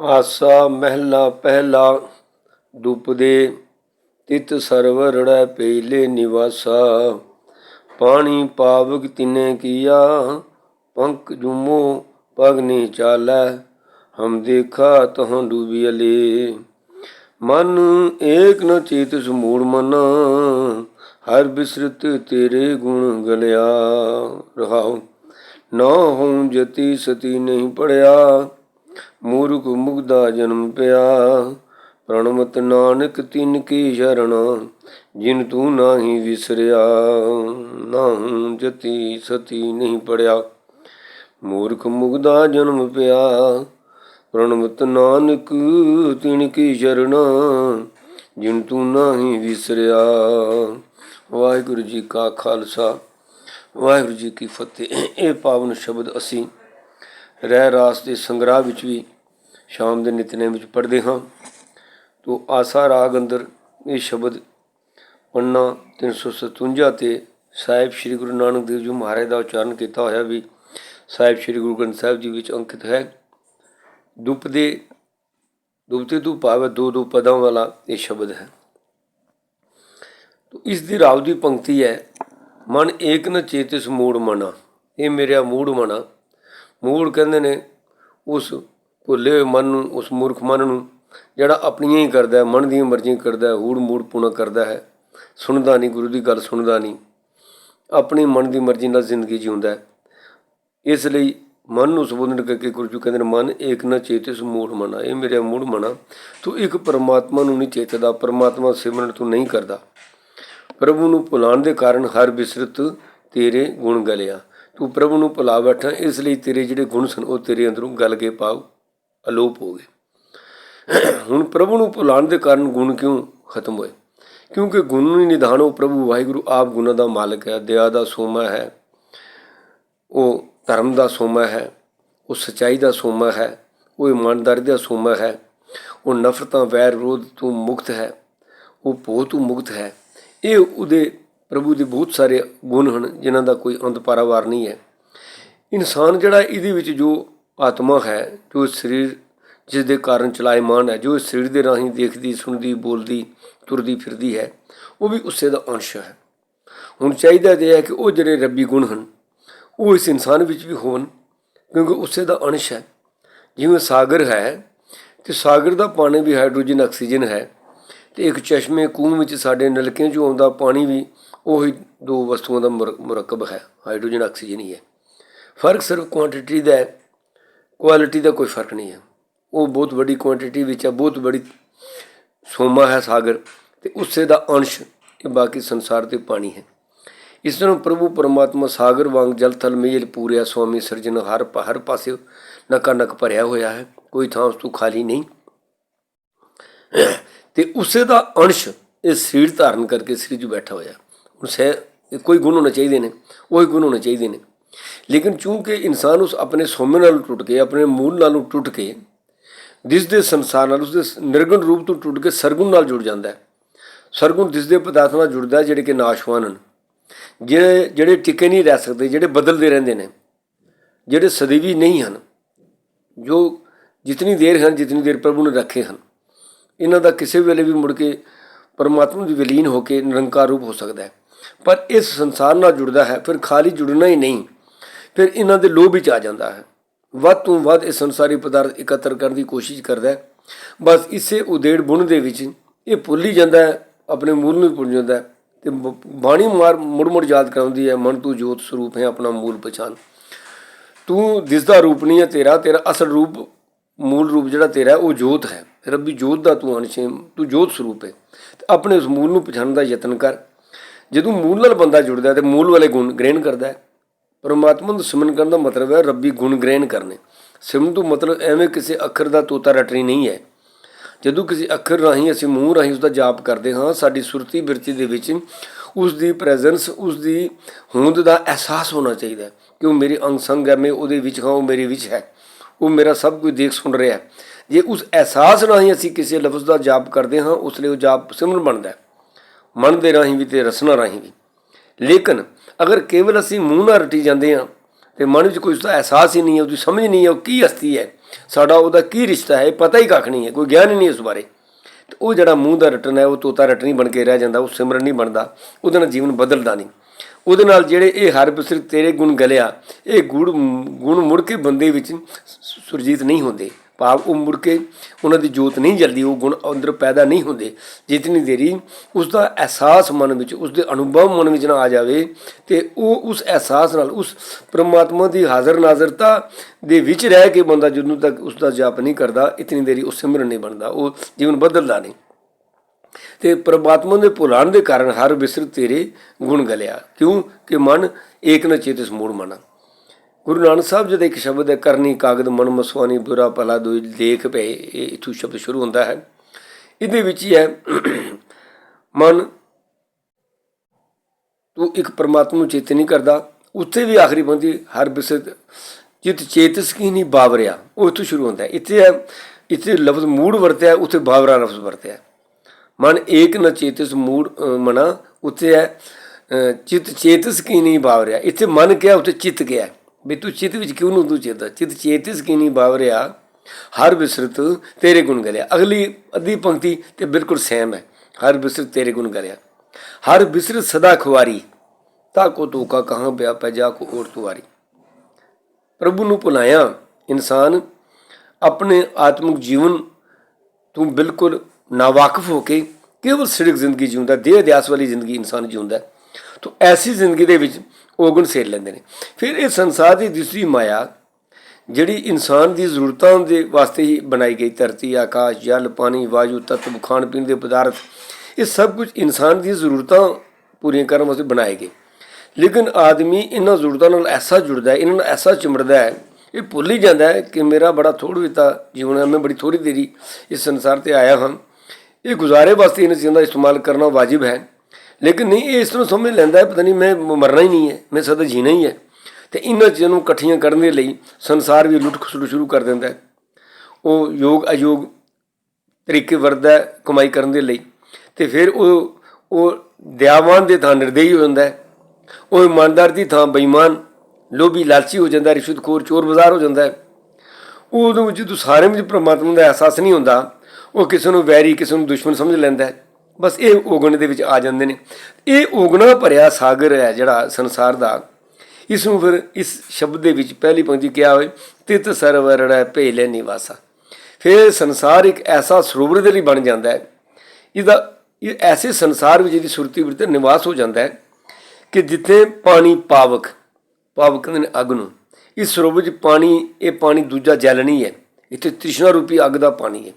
ਆਸਾ ਮਹਿਲਾ ਪਹਿਲਾ, ਦੁਪਦੇ ਤਿਤ ਸਰਵਰੜੈ ਪੇਲੇ ਨਿਵਾਸਾ। ਪਾਣੀ ਪਾਵਕ ਤਿਨੇ ਕੀਆ ਪੰਕ ਜੁਮੋ ਪਗ ਨੀ ਚਾਲੈ, ਹਮ ਦੇਖਾ ਤਹਾਂ ਡੂਬੀਲੇ ਮਨ ਏਕ ਨ ਚੇਤ ਸਮੂੜ ਮਨ, ਹਰ ਬਿਸਰਤ ਤੇਰੇ ਗੁਣ ਗਲਿਆ। ਰਹਾਉ, ਨਾ ਹਉ ਜਤੀ ਸਤੀ ਨਹੀਂ ਪੜਿਆ। ਮੂਰਖ ਮੁਗਦਾ ਜਨਮ ਪਿਆ। ਪ੍ਰਣਮਤ ਨਾਨਕ ਤਿਨ ਕੀ ਸ਼ਰਣ, ਜਿਨ ਤੂੰ ਨਾਹੀ ਵਿਸਰਿਆ, ਨਾਹੂ ਜਤੀ ਸਤੀ ਨਹੀਂ ਪੜਿਆ। ਮੂਰਖ ਮੁਗਦਾ ਜਨਮ ਪਿਆ, ਪ੍ਰਣਮਤ ਨਾਨਕ ਤਿਨ ਕੀ ਸ਼ਰਣ, ਜਿਨ ਤੂੰ ਨਾਹੀ ਵਿਸਰਿਆ। ਵਾਹਿਗੁਰੂ ਜੀ ਕਾ ਖਾਲਸਾ, ਵਾਹਿਗੁਰੂ ਜੀ ਕੀ ਫਤਿਹ। ਇਹ ਪਾਵਨ ਸ਼ਬਦ ਅਸੀਂ ਰਹਿ ਰਾਸ ਦੇ ਸੰਗ੍ਰਹ ਵਿੱਚ ਵੀ ਸ਼ਾਮ ਦੇ ਨਿਤਨੇਮ ਵਿੱਚ ਪੜ੍ਹਦੇ ਹਾਂ। ਤੋ ਆਸਾ ਰਾਗ ਅੰਦਰ ਇਹ ਸ਼ਬਦ ਪੰਨਾ 357 ਤੇ ਸਾਹਿਬ ਸ੍ਰੀ ਗੁਰੂ ਨਾਨਕ ਦੇਵ ਜੀ ਮਹਾਰਾਜ ਦਾ ਉਚਾਰਨ ਕੀਤਾ ਹੋਇਆ ਵੀ ਸਾਹਿਬ ਸ੍ਰੀ ਗੁਰੂ ਗ੍ਰੰਥ ਸਾਹਿਬ ਜੀ ਵਿੱਚ ਅੰਕਿਤ ਹੈ। ਦੁਪਦੇ ਦੁਪਤੇ ਤੋਂ ਭਾਵ ਦੋ ਦੋ ਪਦਾਂ ਵਾਲਾ ਇਹ ਸ਼ਬਦ ਹੈ। ਤੋ ਇਸ ਦੀ ਰਾਵ ਦੀ ਪੰਕਤੀ ਹੈ, ਮਨ ਏਕ ਨ ਚੇਤਿਸ ਮੂੜ ਮਨਾ। ਇਹ ਮੇਰਾ ਮੂੜ ਮਨਾ। ਮੂੜ ਕਹਿੰਦੇ ਨੇ, ਉਸ ਭੁੱਲੇ ਹੋਏ ਮਨ ਨੂੰ, ਉਸ ਮੂਰਖ ਮਨ ਨੂੰ ਜਿਹੜਾ ਆਪਣੀਆਂ ਹੀ ਕਰਦਾ ਮਨ ਦੀਆਂ ਮਰਜ਼ੀਆਂ ਕਰਦਾ ਹੂੜ ਮੂੜ ਪੂਣਾ ਕਰਦਾ ਹੈ, ਸੁਣਦਾ ਨਹੀਂ, ਗੁਰੂ ਦੀ ਗੱਲ ਸੁਣਦਾ ਨਹੀਂ, ਆਪਣੀ ਮਨ ਦੀ ਮਰਜ਼ੀ ਨਾਲ ਜ਼ਿੰਦਗੀ ਜਿਉਂਦਾ ਹੈ। ਇਸ ਲਈ ਮਨ ਨੂੰ ਸੰਬੋਧਨ ਕਰਕੇ ਗੁਰੂ ਜੀ ਕਹਿੰਦੇ ਨੇ, ਮਨ ਏਕ ਨਾ ਚੇਤਿਸ ਮੂੜ ਮਨਾ ਇਹ ਮੇਰੇ ਮੂੜ ਮਨਾ ਤੂੰ ਇੱਕ ਪਰਮਾਤਮਾ ਨੂੰ ਨਹੀਂ ਚੇਤਦਾ, ਪਰਮਾਤਮਾ ਸਿਮਰਨ ਤੂੰ ਨਹੀਂ ਕਰਦਾ। ਪ੍ਰਭੂ ਨੂੰ ਭੁਲਾਣ ਦੇ ਕਾਰਨ ਹਰ ਬਿਸਰਤ ਤੇਰੇ ਗੁਣ ਗਲਿਆ ਤੂੰ ਪ੍ਰਭੂ ਨੂੰ ਭੁਲਾ ਬੈਠਾ, ਇਸ ਲਈ ਤੇਰੇ ਜਿਹੜੇ ਗੁਣ ਸਨ, ਉਹ ਤੇਰੇ ਅੰਦਰੋਂ ਗਲ ਕੇ ਪਾਉ ਅਲੋਪ ਹੋ ਗਏ। ਹੁਣ ਪ੍ਰਭੂ ਨੂੰ ਭੁਲਾਣ ਦੇ ਕਾਰਨ ਗੁਣ ਕਿਉਂ ਖਤਮ ਹੋਏ? ਕਿਉਂਕਿ ਗੁਣ ਨੂੰ ਹੀ ਨਿਧਾਨ ਉਹ ਪ੍ਰਭੂ ਵਾਹਿਗੁਰੂ ਆਪ ਗੁਣਾਂ ਦਾ ਮਾਲਕ ਹੈ, ਦਇਆ ਦਾ ਸੋਮਾ ਹੈ, ਉਹ ਧਰਮ ਦਾ ਸੋਮਾ ਹੈ, ਉਹ ਸਚਾਈ ਦਾ ਸੋਮਾ ਹੈ, ਉਹ ਇਮਾਨਦਾਰੀ ਦਾ ਸੋਮਾ ਹੈ, ਉਹ ਨਫ਼ਰਤਾਂ ਵੈਰ ਵਿਰੋਧ ਤੋਂ ਮੁਕਤ ਹੈ, ਉਹ ਭੋਹ ਤੋਂ ਮੁਕਤ ਹੈ। ਇਹ ਉਹਦੇ ਪ੍ਰਭੂ ਦੇ ਬਹੁਤ ਸਾਰੇ ਗੁਣ ਹਨ, ਜਿਨ੍ਹਾਂ ਦਾ ਕੋਈ ਅੰਤ ਪਾਰਾਵਾਰ ਨਹੀਂ ਹੈ। ਇਨਸਾਨ ਜਿਹੜਾ ਇਹਦੇ ਵਿੱਚ ਜੋ ਆਤਮਾ ਹੈ, ਜੋ ਸਰੀਰ ਜਿਸ ਦੇ ਕਾਰਨ ਚਲਾਇਮਾਨ ਹੈ, ਜੋ ਇਸ ਸਰੀਰ ਦੇ ਰਾਹੀਂ ਦੇਖਦੀ, ਸੁਣਦੀ, ਬੋਲਦੀ, ਤੁਰਦੀ, ਫਿਰਦੀ ਹੈ, ਉਹ ਵੀ ਉਸੇ ਦਾ ਅੰਸ਼ ਹੈ। ਹੁਣ ਚਾਹੀਦਾ ਇਹ ਹੈ ਕਿ ਉਹ ਜਿਹੜੇ ਰੱਬੀ ਗੁਣ ਹਨ, ਉਹ ਇਸ ਇਨਸਾਨ ਵਿੱਚ ਵੀ ਹੋਣ, ਕਿਉਂਕਿ ਉਸੇ ਦਾ ਅੰਸ਼ ਹੈ। ਜਿਵੇਂ ਸਾਗਰ ਹੈ, ਤੇ ਸਾਗਰ ਦਾ ਪਾਣੀ ਵੀ ਹਾਈਡਰੋਜਨ, ਆਕਸੀਜਨ ਹੈ, ਤੇ ਇੱਕ ਚਸ਼ਮੇ, ਕੂਹ ਵਿੱਚ ਸਾਡੇ ਨਲਕਿਆਂ 'ਚੋਂ ਆਉਂਦਾ ਪਾਣੀ ਵੀ ਉਹੀ ਦੋ ਵਸਤੂਆਂ ਦਾ ਮੁਰ- ਮੁਰੱਕਬ ਹੈ, ਹਾਈਡਰੋਜਨ, ਆਕਸੀਜਨ ਹੀ ਹੈ। ਫ਼ਰਕ ਸਿਰਫ ਕੁਆਂਟੀਟੀ ਦਾ ਹੈ ਕੁਆਲਿਟੀ ਦਾ ਕੋਈ ਫ਼ਰਕ ਨਹੀਂ ਹੈ। ਉਹ ਬਹੁਤ ਵੱਡੀ ਕੁਆਂਟੀਟੀ ਵਿੱਚ ਹੈ, ਬਹੁਤ ਬੜੀ ਸੋਮਾ ਹੈ ਸਾਗਰ ਤੇ ਉਸੇ ਦਾ ਅੰਸ਼ ਇਹ ਬਾਕੀ ਸੰਸਾਰ ਤੇ ਪਾਣੀ ਹੈ। ਇਸ ਤਰ੍ਹਾਂ ਪ੍ਰਭੂ ਪਰਮਾਤਮਾ ਸਾਗਰ ਵਾਂਗ ਜਲ, ਥਲ, ਮੇਲ, ਪੂਰਿਆ ਸੁਆਮੀ ਸਿਰਜਣ ਹਰ ਪ- ਹਰ ਪਾਸੇ ਨਕਾ ਨਕ ਭਰਿਆ ਹੋਇਆ ਹੈ, ਕੋਈ ਥਾਂ ਉਸ ਤੋਂ ਖਾਲੀ ਨਹੀਂ। ਤੇ ਉਸੇ ਦਾ ਅੰਸ਼ ਇਹ ਸਰੀਰ ਧਾਰਨ ਕਰਕੇ ਸਰੀਰ 'ਚ ਬੈਠਾ ਹੋਇਆ ਸਹਿ ਇਹ ਕੋਈ ਗੁਣ ਹੋਣੇ ਚਾਹੀਦੇ ਨੇ, ਉਹੀ ਗੁਣ ਹੋਣੇ ਚਾਹੀਦੇ ਨੇ। ਲੇਕਿਨ ਚੂੰਕਿ ਇਨਸਾਨ ਉਸ ਆਪਣੇ ਸੋਮੇ ਨਾਲ ਟੁੱਟ ਕੇ, ਆਪਣੇ ਮੂਲ ਨਾਲੋਂ ਟੁੱਟ ਕੇ ਦਿਸਦੇ ਸੰਸਾਰ ਨਾਲ ਉਸਦੇ ਨਿਰਗੁਣ ਰੂਪ ਤੋਂ ਟੁੱਟ ਕੇ ਸਰਗੁਣ ਨਾਲ ਜੁੜ ਜਾਂਦਾ ਹੈ। ਸਰਗੁਣ ਦਿਸਦੇ ਪਦਾਰਥ ਨਾਲ ਜੁੜਦਾ ਜਿਹੜੇ ਕਿ ਨਾਸ਼ਵਾਨ ਹਨ। ਜਿਹੜੇ ਜਿਹੜੇ ਟਿਕੇ ਨਹੀਂ ਰਹਿ ਸਕਦੇ, ਜਿਹੜੇ ਬਦਲਦੇ ਰਹਿੰਦੇ ਨੇ, ਜਿਹੜੇ ਸਦੀਵੀ ਨਹੀਂ ਹਨ, ਜੋ ਜਿਤਨੀ ਦੇਰ ਹਨ, ਜਿਤਨੀ ਦੇਰ ਪ੍ਰਭੂ ਨੇ ਰੱਖੇ ਹਨ। ਇਹਨਾਂ ਦਾ ਕਿਸੇ ਵੇਲੇ ਵੀ ਮੁੜ ਕੇ ਪਰਮਾਤਮਾ ਦੀ ਵਿਲੀਨ ਹੋ ਕੇ ਨਿਰੰਕਾਰ ਰੂਪ ਹੋ ਸਕਦਾ ਹੈ। ਪਰ ਇਸ ਸੰਸਾਰ ਨਾਲ ਜੁੜਦਾ ਹੈ, ਫਿਰ ਖਾਲੀ ਜੁੜਨਾ ਹੀ ਨਹੀਂ। ਫਿਰ ਇਹਨਾਂ ਦੇ ਲੋਭ ਵਿੱਚ ਆ ਜਾਂਦਾ ਹੈ। ਵੱਧ ਤੋਂ ਵੱਧ ਇਹ ਸੰਸਾਰੀ ਪਦਾਰਥ ਇਕੱਤਰ ਕਰਨ ਦੀ ਕੋਸ਼ਿਸ਼ ਕਰਦਾ ਹੈ। ਬਸ ਇਸੇ ਉਦੇੜ ਬੁਣ ਦੇ ਵਿੱਚ ਇਹ ਭੁੱਲ ਹੀ ਜਾਂਦਾ ਹੈ, ਆਪਣੇ ਮੂਲ ਨੂੰ ਹੀ ਭੁੱਲ ਜਾਂਦਾ ਹੈ। ਤੇ ਬਾਣੀ ਮਾਰ ਮੁੜ ਮੁੜ ਯਾਦ ਕਰਾਉਂਦੀ ਹੈ, ਮਨ ਤੂੰ ਜੋਤ ਸਰੂਪ ਹੈ, ਆਪਣਾ ਮੂਲ ਪਛਾਣ। ਤੂੰ ਦਿਸਦਾ ਰੂਪ ਨਹੀਂ ਹੈ, ਤੇਰਾ ਤੇਰਾ ਅਸਲ ਰੂਪ, ਮੂਲ ਰੂਪ ਜਿਹੜਾ ਤੇਰਾ ਉਹ ਜੋਤ ਹੈ। ਰੱਬੀ ਜੋਤ ਦਾ ਤੂੰ ਅੰਸ਼ ਹੈ, ਤੂੰ ਜੋਤ ਸਰੂਪ ਹੈ। ਤੇ ਆਪਣੇ ਉਸ ਮੂਲ ਨੂੰ ਪਛਾਣਨ ਦਾ ਯਤਨ ਕਰ। ਜਦੋਂ ਮੂਲ ਨਾਲ ਬੰਦਾ ਜੁੜਦਾ ਹੈ ਤੇ ਮੂਲ ਵਾਲੇ ਗੁਣ ਗ੍ਰਹਿਣ ਕਰਦਾ ਹੈ। ਪਰਮਾਤਮਾ ਨੂੰ ਸਿਮਰਨ ਕਰਨ ਦਾ ਮਤਲਬ ਹੈ ਰੱਬੀ ਗੁਣ ਗ੍ਰਹਿਣ ਕਰਨੇ। ਸਿਮਰਨ ਤੋਂ ਮਤਲਬ ਐਵੇਂ ਕਿਸੇ ਅੱਖਰ ਦਾ ਤੋਤਾ ਰਟਣੀ ਨਹੀਂ ਹੈ। ਜਦੋਂ ਕਿਸੇ ਅੱਖਰ ਰਾਹੀਂ ਅਸੀਂ ਮੂੰਹ ਰਾਹੀਂ ਉਸ ਦਾ ਜਾਪ ਕਰਦੇ ਹਾਂ, ਸਾਡੀ ਸੁਰਤੀ ਬਿਰਤੀ ਦੇ ਵਿੱਚ ਉਸ ਦੀ ਪ੍ਰੈਜ਼ੈਂਸ ਉਸ ਦੀ ਹੋਂਦ ਦਾ ਅਹਿਸਾਸ ਹੋਣਾ ਚਾਹੀਦਾ ਹੈ ਕਿ ਉਹ ਮੇਰੇ ਅੰਗ ਸੰਗ ਹੈ, ਮੈਂ ਉਹਦੇ ਵਿੱਚ ਹਾਂ, ਉਹ ਮੇਰੇ ਵਿੱਚ ਹੈ। ਉਹ ਮੇਰਾ ਸਭ ਕੁਝ ਦੇਖ ਸੁਣ ਰਿਹਾ ਹੈ। ਜੇ ਉਸ ਅਹਿਸਾਸ ਰਾਹੀਂ ਅਸੀਂ ਕਿਸੇ ਲਫ਼ਜ਼ ਦਾ ਜਾਪ ਕਰਦੇ ਹਾਂ, ਉਸ ਲਈ ਉਹ ਜਾਪ ਸਿਮਰਨ ਬਣਦਾ ਹੈ। ਮਨ ਦੇ ਰਾਹੀਂ ਵੀ ਤੇ ਰਸਨਾ ਰਾਹੀਂ ਵੀ। ਲੇਕਿਨ ਅਗਰ ਕੇਵਲ ਅਸੀਂ ਮੂੰਹ ਨਾਲ ਰਟੀ ਜਾਂਦੇ ਹਾਂ ਤੇ ਮਨ ਵਿੱਚ ਕੋਈ ਉਸਦਾ ਅਹਿਸਾਸ ਹੀ ਨਹੀਂ ਹੈ, ਉਹਦੀ ਸਮਝ ਨਹੀਂ ਹੈ, ਉਹ ਕੀ ਹਸਤੀ ਹੈ, ਸਾਡਾ ਉਹਦਾ ਕੀ ਰਿਸ਼ਤਾ ਹੈ, ਇਹ ਪਤਾ ਹੀ ਕੱਖ ਨਹੀਂ ਹੈ, ਕੋਈ ਗਿਆਨ ਹੀ ਨਹੀਂ ਉਸ ਬਾਰੇ। ਤੇ ਉਹ ਜਿਹੜਾ ਮੂੰਹ ਦਾ ਰਟਨ ਹੈ, ਉਹ ਤੋਤਾ ਰਟਣੀ ਬਣ ਕੇ ਰਹਿ ਜਾਂਦਾ, ਉਹ ਸਿਮਰਨ ਨਹੀਂ ਬਣਦਾ, ਉਹਦੇ ਨਾਲ ਜੀਵਨ ਬਦਲਦਾ ਨਹੀਂ। ਉਹਦੇ ਨਾਲ ਜਿਹੜੇ ਇਹ ਹਰ ਬਿਸਰ ਤੇਰੇ ਗੁਣ ਗਲਿਆ, ਇਹ ਗੁਣ ਗੁਣ ਮੁੜ ਕੇ ਬੰਦੇ ਵਿੱਚ ਸੁਰਜੀਤ ਨਹੀਂ ਹੁੰਦੇ। ਭਾਵ ਉਹ ਮੁੜ ਕੇ ਉਹਨਾਂ ਦੀ ਜੋਤ ਨਹੀਂ ਜਲਦੀ, ਉਹ ਗੁਣ ਅੰਦਰ ਪੈਦਾ ਨਹੀਂ ਹੁੰਦੇ। ਜਿਤਨੀ ਦੇਰੀ ਉਸ ਦਾ ਅਹਿਸਾਸ ਮਨ ਵਿੱਚ ਉਸ ਦੇ ਅਨੁਭਵ ਮਨ ਵਿੱਚ ਨਾ ਆ ਜਾਵੇ, ਤੇ ਉਹ ਉਸ ਅਹਿਸਾਸ ਨਾਲ, ਉਸ ਪ੍ਰਮਾਤਮਾ ਦੀ ਹਾਜ਼ਰ ਨਾਜ਼ਰਤਾ ਦੇ ਵਿੱਚ ਰਹਿ ਕੇ ਬੰਦਾ ਜਦੋਂ ਤੱਕ ਉਸ ਦਾ ਜਾਪ ਨਹੀਂ ਕਰਦਾ, ਇਤਨੀ ਦੇਰੀ ਉਹ ਸਿਮਰਨ ਨਹੀਂ ਬਣਦਾ, ਉਹ ਜੀਵਨ ਬਦਲਦਾ ਨਹੀਂ। ਤੇ ਪ੍ਰਮਾਤਮਾ ਦੇ ਭੁਲਾਣ ਦੇ ਕਾਰਨ ਹਰ ਵਿਸਰ ਤੇਰੇ ਗੁਣ ਗਲਿਆ। ਕਿਉਂ? ਕਿ ਮਨ ਏਕ ਨ ਚੇਤਸ ਮੂੜ ਮਨਾ। ਗੁਰੂ ਨਾਨਕ ਸਾਹਿਬ ਜੀ ਦਾ ਇੱਕ ਸ਼ਬਦ ਹੈ ਕਰਨੀ ਕਾਗਦ ਮਨ ਮਸਵਾਨੀ ਬੁਰਾ ਭਲਾ ਦੋਇ ਲੇਖ ਪਏ। ਇਹ ਇਥੋਂ ਸ਼ਬਦ ਸ਼ੁਰੂ ਹੁੰਦਾ ਹੈ। ਇਹਦੇ ਵਿੱਚ ਹੀ ਹੈ ਮਨ ਤੂੰ ਇੱਕ ਪਰਮਾਤਮਾ ਨੂੰ ਚੇਤੇ ਨਹੀਂ ਕਰਦਾ। ਉੱਥੇ ਵੀ ਆਖਰੀ ਬੰਦੀ ਹਰ ਬਿਸਰ ਜਿਤ ਚੇਤਸ ਕੀ ਨਹੀਂ ਬਾਵਰਿਆ। ਉਹ ਇੱਥੋਂ ਸ਼ੁਰੂ ਹੁੰਦਾ ਹੈ। ਇੱਥੇ ਹੈ ਇੱਥੇ ਲਫ਼ਜ਼ ਮੂੜ ਵਰਤਿਆ ਉੱਥੇ ਬਾਵਰਾ ਲਫ਼ਜ਼ ਵਰਤਿਆ ਮਨ ਏਕ ਨ ਚੇਤਸ ਮੂੜ ਮਨਾ ਉੱਥੇ ਹੈ ਅ, ਚਿਤ ਚੇਤਸ ਕੀ ਨਹੀਂ ਬਾਵਰਿਆ। ਇੱਥੇ ਮਨ ਕਿਹਾ ਉੱਥੇ ਚਿੱਤ ਕਿਹਾ ਵੀ ਤੂੰ ਚਿੱਤ ਵਿੱਚ ਕਿਉਂ ਨੂੰ ਤੂੰ ਚੇਤਾ? ਚਿਤ ਚੇਤਸ ਕੀ ਨਹੀਂ ਬਾਵਰਿਆ? ਹਰ ਬਿਸਰਤ ਤੇਰੇ ਗੁਣ ਗਲਿਆ। ਅਗਲੀ ਅੱਧੀ ਪੰਕਤੀ ਤੇ ਬਿਲਕੁਲ ਸੇਮ ਹੈ। ਹਰ ਬਿਸਰਤ ਤੇਰੇ ਗੁਣ ਗਲਿਆ। ਹਰ ਬਿਸਰਤ ਸਦਾ ਖੁਆਰੀ ਤਾ ਕੋ ਤੂ ਕਹਾਂ ਬਿਆ ਪੈ, ਜਾ ਕੋ ਔਰ ਤੁਵਾਰੀ ਪ੍ਰਭੂ ਨੂੰ ਭੁਲਾਇਆ ਇਨਸਾਨ ਆਪਣੇ ਆਤਮਿਕ ਜੀਵਨ ਤੋਂ ਬਿਲਕੁਲ ਨਾਵਾਕਿਫ ਹੋ ਕੇ ਕੇਵਲ ਸਿਰਕ ਜ਼ਿੰਦਗੀ ਜਿਉਂਦਾ, ਦੇਹ ਅਧਿਆਸ ਵਾਲੀ ਜ਼ਿੰਦਗੀ ਇਨਸਾਨ ਜਿਉਂਦਾ। ਤਾਂ ਐਸੀ ਜ਼ਿੰਦਗੀ ਦੇ ਵਿੱਚ ਔਗਣ ਸੇਰ ਲੈਂਦੇ ਨੇ। ਫਿਰ ਇਹ ਸੰਸਾਰ ਦੀ ਦੂਸਰੀ ਮਾਇਆ, ਜਿਹੜੀ ਇਨਸਾਨ ਦੀ ਜ਼ਰੂਰਤਾਂ ਦੇ ਵਾਸਤੇ ਹੀ ਬਣਾਈ ਗਈ, ਧਰਤੀ, ਆਕਾਸ਼, ਜਲ, ਪਾਣੀ, ਵਾਯੂ, ਤੱਤ, ਖਾਣ ਪੀਣ ਦੇ ਪਦਾਰਥ, ਇਹ ਸਭ ਕੁਝ ਇਨਸਾਨ ਦੀ ਜ਼ਰੂਰਤਾਂ ਪੂਰੀਆਂ ਕਰਨ ਵਾਸਤੇ ਬਣਾਏ ਗਏ। ਲੇਕਿਨ ਆਦਮੀ ਇਹਨਾਂ ਜ਼ਰੂਰਤਾਂ ਨਾਲ ਐਸਾ ਜੁੜਦਾ ਹੈ, ਇਹਨਾਂ ਨਾਲ ਐਸਾ ਚਿਮੜਦਾ ਹੈ, ਇਹ ਭੁੱਲ ਹੀ ਜਾਂਦਾ ਹੈ ਕਿ ਮੇਰਾ ਬੜਾ ਥੋੜ੍ਹਾ ਵਿਤਾ ਜੀਵਨ ਹੈ, ਮੈਂ ਬੜੀ ਥੋੜੀ ਦੇਰੀ ਇਸ ਸੰਸਾਰ ਤੇ ਆਇਆ ਹਾਂ। ਇਹ ਗੁਜ਼ਾਰੇ ਵਾਸਤੇ ਇਹਨਾਂ ਚੀਜ਼ਾਂ ਦਾ ਇਸਤੇਮਾਲ ਕਰਨਾ ਵਾਜਿਬ ਹੈ। ਲੇਕਿਨ ਨਹੀਂ, ਇਹ ਇਸ ਨੂੰ ਸਮਝ ਲੈਂਦਾ ਹੈ, ਪਤਾ ਨਹੀਂ, ਮੈਂ ਮਰਨਾ ਹੀ ਨਹੀਂ ਹੈ, ਮੈਂ ਸਦਾ ਜੀਣਾ ਹੀ ਹੈ। ਤੇ ਇਹਨਾਂ ਚੀਜ਼ਾਂ ਨੂੰ ਇਕੱਠੀਆਂ ਕਰਨ ਦੇ ਲਈ ਸੰਸਾਰ ਵੀ ਲੁੱਟ ਖਸੁੱਟ ਸ਼ੁਰੂ ਕਰ ਦਿੰਦਾ ਹੈ। ਉਹ ਯੋਗ, ਅਯੋਗ ਤਰੀਕੇ ਵਰਦਾ ਕਮਾਈ ਕਰਨ ਦੇ ਲਈ। ਤੇ ਫਿਰ ਉਹ ਉਹ ਦਿਆਵਾਨ ਦੇ ਥਾਂ ਨਿਰਦੇਹੀ ਹੋ ਜਾਂਦਾ ਹੈ। ਉਹ ਇਮਾਨਦਾਰ ਦੀ ਥਾਂ ਬੇਈਮਾਨ, ਲੋਭੀ, ਲਾਲਚੀ ਹੋ ਜਾਂਦਾ ਰਿਸ਼ਵਤਖੋਰ, ਚੋਰ ਬਾਜ਼ਾਰ ਹੋ ਜਾਂਦਾ ਹੈ। ਉਦੋਂ ਜਦੋਂ ਸਾਰਿਆਂ ਵਿੱਚ ਪ੍ਰਮਾਤਮਾ ਦਾ ਅਹਿਸਾਸ ਨਹੀਂ ਹੁੰਦਾ, ਉਹ ਕਿਸੇ ਨੂੰ ਵੈਰੀ, ਕਿਸੇ ਨੂੰ ਦੁਸ਼ਮਣ ਸਮਝ ਲੈਂਦਾ ਹੈ। ਬਸ ਇਹ ਓਗਣ ਦੇ ਵਿੱਚ ਆ ਜਾਂਦੇ ਨੇ। ਇਹ ਓਗਣਾ ਭਰਿਆ ਸਾਗਰ ਹੈ ਜਿਹੜਾ ਸੰਸਾਰ ਦਾ। ਇਸ ਨੂੰ ਫਿਰ ਇਸ ਸ਼ਬਦ ਦੇ ਵਿੱਚ ਪਹਿਲੀ ਪੰਕਤੀ ਕਿਹਾ ਹੋਵੇ ਤਿਤ ਸਰਵਰੜਾ ਭੇਲੇ ਨਿਵਾਸਾ। ਫਿਰ ਸੰਸਾਰ ਇੱਕ ਐਸਾ ਸਰੋਵਰ ਦੇ ਲਈ ਬਣ ਜਾਂਦਾ ਹੈ। ਇਹਦਾ ਇਹ ਐਸੇ ਸੰਸਾਰ ਵਿੱਚ ਇਹਦੀ ਸੁਰਤੀ ਵਿੱਚ ਨਿਵਾਸ ਹੋ ਜਾਂਦਾ ਹੈ ਕਿ ਜਿੱਥੇ ਪਾਣੀ ਪਾਵਕ ਪਾਵਕ ਕਹਿੰਦੇ ਨੇ ਅੱਗ ਨੂੰ। ਇਸ ਸਰੋਵਰ ਵਿੱਚ ਪਾਣੀ, ਇਹ ਪਾਣੀ ਦੂਜਾ ਜਲ ਨਹੀਂ ਹੈ। ਇੱਥੇ ਤ੍ਰਿਸ਼ਨਾ ਰੂਪੀ ਅੱਗ ਦਾ ਪਾਣੀ ਹੈ।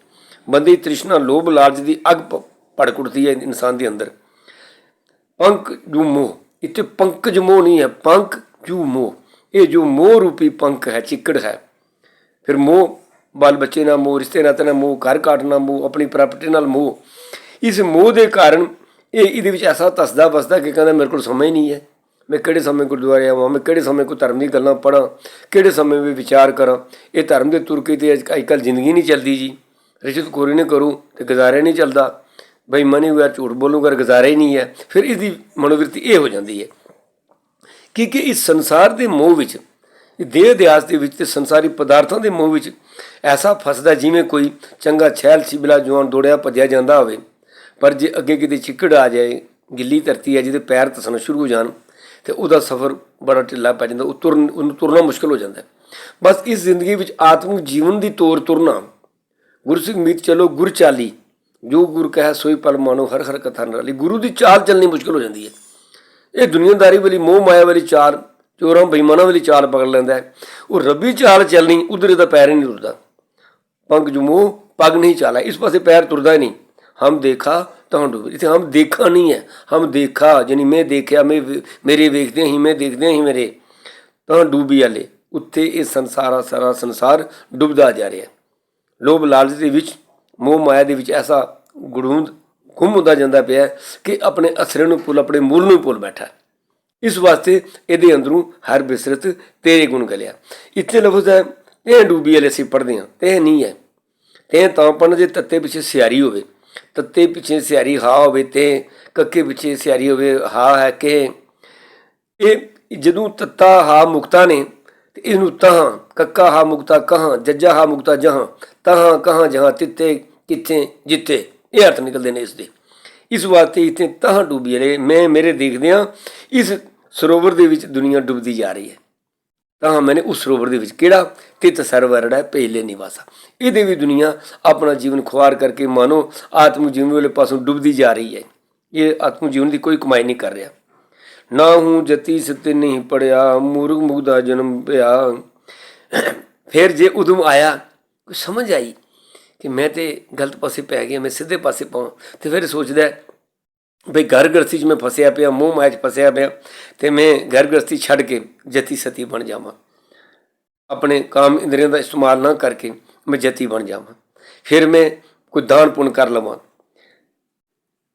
ਬੰਦੇ ਤ੍ਰਿਸ਼ਨਾ, ਲੋਭ, ਲਾਲਚ ਦੀ ਅੱਗ ਭੜਕ ਉੱਠਦੀ ਹੈ ਇਨਸਾਨ ਦੇ ਅੰਦਰ। ਪੰਕ ਜੂ ਮੋਹ। ਇੱਥੇ ਪੰਕ ਪੰਕਜ ਮੋਹ ਨਹੀਂ ਹੈ, ਪੰਕ ਜੂ ਮੋਹ। ਇਹ ਜੋ ਮੋਹ ਰੂਪੀ ਪੰਕ ਹੈ, ਚਿੱਕੜ ਹੈ। ਫਿਰ ਮੋਹ, ਬਾਲ ਬੱਚੇ ਨਾਲ ਮੋਹ, ਰਿਸ਼ਤੇ ਨਾਤੇ ਨਾਲ ਮੋਹ, ਘਰ ਕਾਟਣਾ ਮੋਹ, ਆਪਣੀ ਪ੍ਰਾਪਰਟੀ ਨਾਲ ਮੋਹ। ਇਸ ਮੋਹ ਦੇ ਕਾਰਨ ਇਹ ਇਹਦੇ ਵਿੱਚ ਐਸਾ ਤਸਦਾ ਬਸਦਾ ਕਿ ਕਹਿੰਦਾ ਮੇਰੇ ਕੋਲ ਸਮਝ ਨਹੀਂ ਹੈ। ਮੈਂ ਕਿਹੜੇ ਸਮੇਂ ਗੁਰਦੁਆਰੇ ਆਵਾਂ, ਮੈਂ ਕਿਹੜੇ ਸਮੇਂ ਕੋਈ ਧਰਮ ਦੀ ਗੱਲਾਂ ਪੜਾਂ ਕਿਹੜੇ ਸਮੇਂ ਵਿੱਚ ਵਿਚਾਰ ਕਰਾਂ। ਇਹ ਧਰਮ ਦੇ ਤੁਰਕੇ ਤੇ ਅੱਜ ਕੱਲ੍ਹ ਜ਼ਿੰਦਗੀ ਨਹੀਂ ਚੱਲਦੀ ਜੀ। ਰਿਸ਼ਤ ਕੋਰੀ ਨੇ ਕਰੂੰ ਤੇ ਗੁਜ਼ਾਰੇ ਨਹੀਂ ਚੱਲਦਾ। ਬਈ ਮਨੀ ਹੋਇਆ ਝੂਠ ਬੋਲੂਗਾ ਗੁਜ਼ਾਰਾ ਹੀ ਨਹੀਂ ਹੈ, ਫਿਰ ਇਹਦੀ ਮਨੋਵਿਰਤੀ ਇਹ ਹੋ ਜਾਂਦੀ ਹੈ ਕਿ ਕਿ ਇਸ ਸੰਸਾਰ ਦੇ ਮੋਹ ਵਿੱਚ ਦੇਹ ਅਧਿਆਸ ਦੇ ਵਿੱਚ ਤੇ ਸੰਸਾਰੀ ਪਦਾਰਥਾਂ ਦੇ ਮੋਹ ਵਿੱਚ ਐਸਾ ਫਸਦਾ ਜਿਵੇਂ ਕੋਈ ਚੰਗਾ ਛੈਲ ਛਿਬਲਾ ਜਵਾਨ ਦੌੜਿਆ ਭੱਜਿਆ ਜਾਂਦਾ ਹੋਵੇ, ਪਰ ਜੇ ਅੱਗੇ ਕਿਤੇ ਚਿੱਕੜ ਆ ਜਾਏ, ਗਿੱਲੀ ਧਰਤੀ ਹੈ ਜਿਹਦੇ ਪੈਰ ਧਸਣਾ ਸ਼ੁਰੂ ਹੋ ਜਾਣ ਤੇ ਉਹਦਾ ਸਫ਼ਰ ਬੜਾ ਢਿੱਲਾ ਪੈ ਜਾਂਦਾ, ਉਹ ਤੁਰਨ, ਉਹਨੂੰ ਤੁਰਨਾ ਮੁਸ਼ਕਲ ਹੋ ਜਾਂਦਾ ਬਸ ਇਸ ਜ਼ਿੰਦਗੀ ਵਿੱਚ ਆਤਮਿਕ ਜੀਵਨ ਦੀ ਤੋਰ ਤੁਰਨਾ ਗੁਰਸਿੱਖ ਮੀਤ ਚਲੋ ਗੁਰ ਚਾਲੀ ਜੋ ਗੁਰ ਕਹੈ ਸੋਈ ਪਲ ਮਾਨੋ, ਹਰ ਹਰ ਕਥਾ ਨਰਾਲੀ। ਗੁਰੂ ਦੀ ਚਾਲ ਚੱਲਣੀ ਮੁਸ਼ਕਲ ਹੋ ਜਾਂਦੀ ਹੈ। ਇਹ ਦੁਨੀਆਦਾਰੀ ਵਾਲੀ ਮੋਹ ਮਾਇਆ ਵਾਲੀ ਚਾਲ, ਚੋਰਾਂ, ਬੇਈਮਾਨਾਂ ਵਾਲੀ ਚਾਲ ਪਕੜ ਲੈਂਦਾ ਹੈ। ਉਹ ਰੱਬੀ ਚਾਲ ਚੱਲਣੀ, ਉਧਰ ਇਹਦਾ ਪੈਰ ਹੀ ਨਹੀਂ ਟੁਰਦਾ ਪੰਗ ਜਮੂ ਪਗ ਨਹੀਂ ਚਾਲਾ ਇਸ ਪਾਸੇ ਪੈਰ ਤੁਰਦਾ ਹੀ ਨਹੀਂ। ਹਮ ਦੇਖਾ, ਤਾਂ ਡੁੱਬ। ਇਥੇ ਹਮ ਦੇਖਾ ਨਹੀਂ ਹੈ। ਹਮ ਦੇਖਾ ਯਾਨੀ ਮੈਂ ਦੇਖਿਆ, ਮੈਂ ਮੇਰੇ ਵੇਖਦੇ ਹੀ, ਮੈਂ ਦੇਖਦੇ ਹੀ ਮੇਰੇ ਤਾਂ ਡੂਬੀ ਵਾਲੇ। ਉੱਥੇ ਇਹ ਸੰਸਾਰਾ ਸਾਰਾ ਸੰਸਾਰ ਡੁੱਬਦਾ ਜਾ ਰਿਹਾ ਹੈ। ਲੋਭ ਲਾਲਚ ਦੇ ਵਿੱਚ ਮੋਹ ਮਾਇਆ ਦੇ ਵਿੱਚ ਐਸਾ ਗੁੜੂੰਦ ਗੁੰਮ ਹੁੰਦਾ ਜਾਂਦਾ ਪਿਆ ਕਿ ਆਪਣੇ ਅਸਰੇ ਨੂੰ ਭੁੱਲ ਆਪਣੇ ਮੂਲ ਨੂੰ ਭੁੱਲ ਬੈਠਾ ਇਸ ਵਾਸਤੇ ਇਹਦੇ ਅੰਦਰੋਂ ਹਰ ਬਿਸਰਤ ਤੇਰੇ ਗੁਣ ਗਲਿਆ। ਇੱਥੇ ਲਫ਼ਜ਼ ਹੈ, ਇਹ ਡੂਬੀ ਵਾਲੇ ਅਸੀਂ ਪੜ੍ਹਦੇ ਹਾਂ, ਤੇ ਨਹੀਂ ਹੈ। ਤੇ ਤਾਂ ਪੜ੍ਹਨ ਜੇ ਤੱਤੇ ਪਿੱਛੇ ਸਿਆਰੀ ਹੋਵੇ, ਤੱਤੇ ਪਿੱਛੇ ਸਿਆਰੀ ਹਾ ਹੋਵੇ ਤੇ, ਕੱਕੇ ਪਿੱਛੇ ਸਿਆਰੀ ਹੋਵੇ, ਹਾ ਹੈ ਕਿ। ਇਹ ਜਦੋਂ ਤੱਤਾ ਹਾ ਮੁਕਤਾ ਨੇ, ਤੇ ਇਹਨੂੰ ਤਹਾਂ, ਕੱਕਾ ਹਾ ਮੁਕਤਾ ਕਹਾਂ, ਜੱਜਾ ਹਾ ਮੁਕਤਾ ਜਹਾਂ, ਤਹਾਂ ਕਹਾਂ ਜਹਾਂ ਤਿੱਤੇ ਕਿੱਥੇ ਜਿੱਥੇ? ਇਹ ਅਰਥ ਨਿਕਲਦੇ ਨੇ ਇਸ ਦੇ। ਇਸ ਵਾਸਤੇ ਇੱਥੇ ਤਹਾਂ ਡੁੱਬੀ ਰਹੇ ਮੈਂ ਮੇਰੇ ਦੇਖਦਿਆਂ ਇਸ ਸਰੋਵਰ ਦੇ ਵਿੱਚ ਦੁਨੀਆ ਡੁੱਬਦੀ ਜਾ ਰਹੀ ਹੈ। ਤਾਂ ਮੈਨੇ ਉਸ ਸਰੋਵਰ ਦੇ ਵਿੱਚ ਕਿਹੜਾ? ਤਿਤ ਸਰਵਰੜਾ ਹੈ, ਪਹਿਲੇ ਨਿਵਾਸਾ। ਇਹਦੇ ਵੀ ਦੁਨੀਆ ਆਪਣਾ ਜੀਵਨ ਖੁਆਰ ਕਰਕੇ ਮਾਨੋ ਆਤਮ ਜੀਵਨ ਵਾਲੇ ਪਾਸੋਂ ਡੁੱਬਦੀ ਜਾ ਰਹੀ ਹੈ। ਇਹ ਆਤਮ ਜੀਵਨ ਦੀ ਕੋਈ ਕਮਾਈ ਨਹੀਂ ਕਰ ਰਿਹਾ। ਨਾ ਹੂੰ ਜਤੀ ਸਤੇ ਨਹੀਂ ਪੜਿਆ, ਮੂਰਖ ਮੁਗਦਾ ਜਨਮ ਪਿਆ। ਫਿਰ ਜੇ ਉਦਮ ਆਇਆ, ਕੋਈ ਸਮਝ ਆਈ? ਕਿ ਮੈਂ ਤੇ ਗਲਤ ਪਾਸੇ ਪੈ ਗਿਆ ਮੈਂ ਸਿੱਧੇ ਪਾਸੇ ਪਾਵਾਂ ਤੇ ਫਿਰ ਸੋਚਦਾ ਹੈ, ਬਈ ਘਰ ਗ੍ਰਸਤੀ 'ਚ ਮੈਂ ਫਸਿਆ ਪਿਆ ਮੋਹ ਮਾਇਆ 'ਚ ਫਸਿਆ ਪਿਆ ਤੇ ਮੈਂ ਘਰ ਗ੍ਰਸਤੀ ਛੱਡ ਕੇ ਜਤੀ ਸਤੀ ਬਣ ਜਾਵਾਂ। ਆਪਣੇ ਕਾਮ ਇੰਦਰੀਆਂ ਦਾ ਇਸਤੇਮਾਲ ਨਾ ਕਰਕੇ ਮੈਂ ਜਤੀ ਬਣ ਜਾਵਾਂ। ਫਿਰ ਮੈਂ ਕੋਈ ਦਾਨ ਪੁੰਨ ਕਰ ਲਵਾਂ।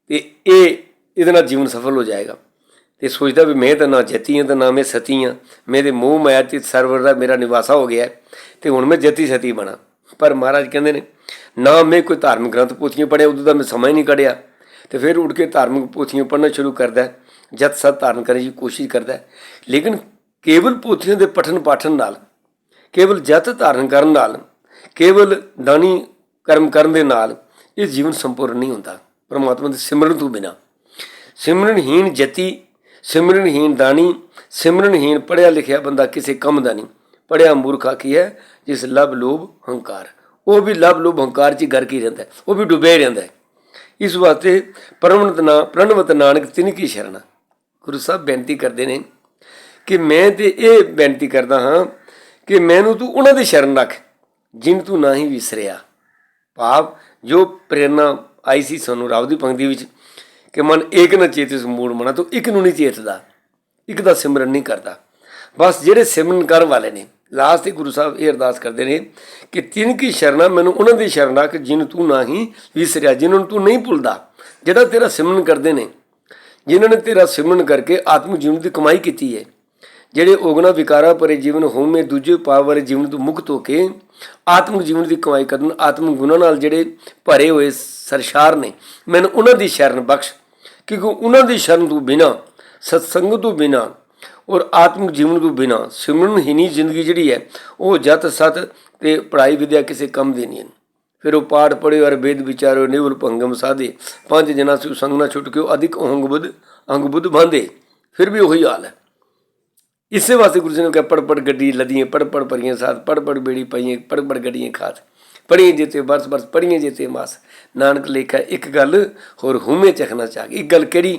ਤੇ ਇਹ ਇਹਦੇ ਨਾਲ ਜੀਵਨ ਸਫਲ ਹੋ ਜਾਏਗਾ। ਤੇ ਸੋਚਦਾ ਵੀ ਮੈਂ ਤਾਂ ਨਾ ਜਤੀ ਹਾਂ ਤੇ ਨਾ ਮੈਂ ਸਤੀ ਹਾਂ। ਮੇਰੇ ਮੋਹ ਮਾਇਆ ਤੇ ਸਰਵਰ ਦਾ ਮੇਰਾ ਨਿਵਾਸਾ ਹੋ ਗਿਆ ਹੈ। ਤੇ ਹੁਣ ਮੈਂ ਜਤੀ ਸਤੀ ਬਣਾ। ਪਰ ਮਹਾਰਾਜ ਕਹਿੰਦੇ ਨੇ ਨਾ ਮੈਂ ਕੋਈ ਧਾਰਮਿਕ ਗ੍ਰੰਥ ਪੋਥੀਆਂ ਪੜ੍ਹਿਆ ਉਦੋਂ ਦਾ ਮੈਂ ਸਮਾਂ ਹੀ ਨਹੀਂ ਕੱਢਿਆ। ਤੇ ਫਿਰ ਉੱਠ ਕੇ ਧਾਰਮਿਕ ਪੋਥੀਆਂ ਪੜ੍ਹਨਾ ਸ਼ੁਰੂ ਕਰਦਾ ਹੈ, ਜਦ ਸਤ ਧਾਰਨ ਕਰਨ ਦੀ ਕੋਸ਼ਿਸ਼ ਕਰਦਾ ਲੇਕਿਨ ਕੇਵਲ ਪੋਥੀਆਂ ਦੇ ਪਠਨ ਪਾਠਨ ਨਾਲ ਕੇਵਲ ਜਤ ਧਾਰਨ ਕਰਨ ਨਾਲ ਕੇਵਲ ਦਾਨੀ ਕਰਮ ਕਰਨ ਦੇ ਨਾਲ ਇਹ ਜੀਵਨ ਸੰਪੂਰਨ ਨਹੀਂ ਹੁੰਦਾ। ਪਰਮਾਤਮਾ ਦੇ ਸਿਮਰਨ ਤੋਂ ਬਿਨਾ। ਸਿਮਰਨਹੀਣ ਜਤੀ ਸਿਮਰਨਹੀਣ ਦਾਨੀ ਸਿਮਰਨਹੀਣ ਪੜਿਆ ਲਿਖਿਆ ਬੰਦਾ ਕਿਸੇ ਕੰਮ ਦਾ ਨਹੀਂ। ਪੜਿਆ ਮੂਰਖਾ ਕੀ ਹੈ ਜਿਸ ਲਬ ਲੋਭ ਹੰਕਾਰ। ਉਹ ਵੀ ਲਬ ਲੁਭ ਹੰਕਾਰ ਚ ਹੀ ਗਰ ਕੀ ਰਹਿੰਦਾ ਉਹ ਵੀ ਡੁੱਬੇ ਰਹਿੰਦਾ ਇਸ ਵਾਸਤੇ ਪਰਮਨਤ ਨਾ ਪ੍ਰਣਵਤ ਨਾਨਕ ਤਿਨ ਕੀ ਸ਼ਰਣਾ ਗੁਰੂ ਸਾਹਿਬ ਬੇਨਤੀ ਕਰਦੇ ਨੇ ਕਿ ਮੈਂ ਤੇ ਇਹ ਬੇਨਤੀ ਕਰਦਾ ਹਾਂ ਕਿ ਮੈਨੂੰ ਤੂੰ ਉਹਨਾਂ ਦੀ ਸ਼ਰਨ ਰੱਖ, ਜਿਨ ਤੂੰ ਨਾ ਹੀ ਵਿਸਰਿਆ। ਭਾਵ ਜੋ ਪ੍ਰੇਰਣਾ ਆਈ ਸੀ ਸਾਨੂੰ ਰਾਵ ਦੀ ਪੰਕਤੀ ਵਿੱਚ ਕਿ ਮਨ ਏਕ ਨਾ ਚੇਤਿਸ ਮੂੜ ਮਨਾ ਤੂੰ ਇੱਕ ਨੂੰ ਨਹੀਂ ਚੇਤਦਾ, ਇੱਕ ਦਾ ਸਿਮਰਨ ਨਹੀਂ ਕਰਦਾ। ਬਸ ਜਿਹੜੇ ਸਿਮਰਨ ਕਰਨ ਵਾਲੇ ਨੇ ਲਾਸਟ ਤੇ ਗੁਰੂ ਸਾਹਿਬ ਇਹ ਅਰਦਾਸ ਕਰਦੇ ਨੇ ਕਿ ਤਿੰਨ ਕੀ ਸ਼ਰਨਾ ਮੈਨੂੰ ਉਹਨਾਂ ਦੀ ਸ਼ਰਨ ਰੱਖ ਜਿਨ ਤੂੰ ਨਹੀਂ ਵਿਸਰਿਆ, ਜਿਨ੍ਹਾਂ ਨੂੰ ਤੂੰ ਨਹੀਂ ਭੁੱਲਦਾ, ਜਿਹੜਾ ਤੇਰਾ ਸਿਮਰਨ ਕਰਦੇ ਨੇ, ਜਿਨ੍ਹਾਂ ਨੇ ਤੇਰਾ ਸਿਮਰਨ ਕਰਕੇ ਆਤਮ ਜੀਵਨ ਦੀ ਕਮਾਈ ਕੀਤੀ ਹੈ, ਜਿਹੜੇ ਉਗਣਾ ਵਿਕਾਰਾਂ ਭਰੇ ਜੀਵਨ ਹੋਮੇ, ਦੂਜੇ ਪਾਪ ਵਾਲੇ ਜੀਵਨ ਤੋਂ ਮੁਕਤ ਹੋ ਕੇ ਆਤਮਿਕ ਜੀਵਨ ਦੀ ਕਮਾਈ ਕਰਨ, ਆਤਮਿਕ ਗੁਣਾਂ ਨਾਲ ਜਿਹੜੇ ਭਰੇ ਹੋਏ ਸਰਸ਼ਾਰ ਨੇ, ਮੈਨੂੰ ਉਹਨਾਂ ਦੀ ਸ਼ਰਨ ਬਖਸ਼, ਕਿਉਂਕਿ ਉਹਨਾਂ ਦੀ ਸ਼ਰਨ ਤੋਂ ਬਿਨਾ, ਸਤਸੰਗ ਤੋਂ ਬਿਨਾ ਔਰ ਆਤਮਿਕ ਜੀਵਨ ਤੋਂ ਬਿਨਾ ਸਿਮਰਨਹੀਣੀ ਜ਼ਿੰਦਗੀ ਜਿਹੜੀ ਹੈ, ਉਹ ਜਤ ਸਤ ਤੇ ਪੜ੍ਹਾਈ ਵਿਦਿਆ ਕਿਸੇ ਕੰਮ ਦੀ ਨਹੀਂ ਹੈ। ਫਿਰ ਉਹ ਪਾਠ ਪੜ੍ਹੇ, ਔਰ ਵੇਦ ਵਿਚਾਰੋ ਨਿਵਲ ਭੰਗਮ ਸਾਧੇ। ਪੰਜ ਜਨਾਂ ਸੇ ਸੰਗ ਨਾ ਛੁੱਟ ਕੇ ਉਹ ਅਧਿਕ ਅਹੰਗ ਬੁੱਧ, ਅੰਗ ਬੁੱਧ ਬਾਂਦੇ ਫਿਰ ਵੀ ਉਹੀ ਹਾਲ ਹੈ। ਇਸੇ ਵਾਸਤੇ ਗੁਰੂ ਜੀ ਨੇ ਕਿਹਾ ਪੜ ਪੜ ਗੱਡੀ ਲਦੀਆਂ ਪੜ ਪੜ ਪਰੀਆਂ ਸਾਥ ਪੜ ਪੜ ਬੇੜੀ ਪਈਆਂ ਪੜ ਪੜ ਗੱਡੀਆਂ ਖਾਤ ਪੜੀਆਂ ਜਿਤੇ ਬਰਸ ਬਰਸ ਪੜੀਆਂ ਜਿਤੇ ਮਾਸ। ਨਾਨਕ ਲੇਖਾ, ਇੱਕ ਗੱਲ ਹੋਰ ਹਉਮੈ ਚਖਣਾ ਚਾਹ ਇੱਕ ਗੱਲ ਕਿਹੜੀ?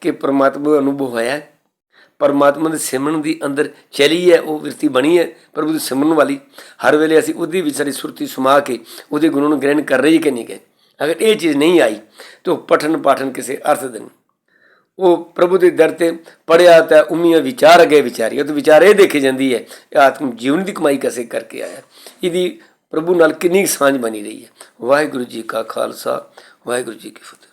ਕਿ ਪ੍ਰਮਾਤਮਾ ਦਾ ਅਨੁਭਵ ਹੋਇਆ ਪਰਮਾਤਮਾ ਦੇ ਸਿਮਰਨ ਦੀ ਅੰਦਰ ਚਲੀ ਹੈ, ਉਹ ਵਿਰਤੀ ਬਣੀ ਹੈ, ਪ੍ਰਭੂ ਦੀ ਸਿਮਰਨ ਵਾਲੀ। ਹਰ ਵੇਲੇ ਅਸੀਂ ਉਹਦੀ ਵਿੱਚ ਸਾਡੀ ਸੁਰਤੀ ਸਮਾ ਕੇ ਉਹਦੇ ਗੁਣਾਂ ਨੂੰ ਗ੍ਰਹਿਣ ਕਰ ਰਹੀ ਕਿ ਨਹੀਂ ਗਏ। ਅਗਰ ਇਹ ਚੀਜ਼ ਨਹੀਂ ਆਈ, ਤਾਂ ਪਠਨ ਪਾਠਨ ਕਿਸੇ ਅਰਥ ਦੇ ਨਹੀਂ। ਉਹ ਪ੍ਰਭੂ ਦੇ ਦਰ ਤੇ ਪੜਿਆ ਤਾਂ ਉਮੀਆਂ ਵਿਚਾਰ ਅਗੇ ਵਿਚਾਰੀ, ਉਹ ਤਾਂ ਵਿਚਾਰ ਇਹ ਦੇਖੀ ਜਾਂਦੀ ਹੈ, ਇਹ ਆਤਮ ਜੀਵਨ ਦੀ ਕਮਾਈ ਕਸੇ ਕਰਕੇ ਆਇਆ। ਇਹਦੀ ਪ੍ਰਭੂ ਨਾਲ ਕਿੰਨੀ ਕੁ ਸਾਂਝ ਬਣੀ ਰਹੀ ਹੈ। ਵਾਹਿਗੁਰੂ ਜੀ ਕਾ ਖਾਲਸਾ, ਵਾਹਿਗੁਰੂ ਜੀ ਕੀ ਫਤਿਹ।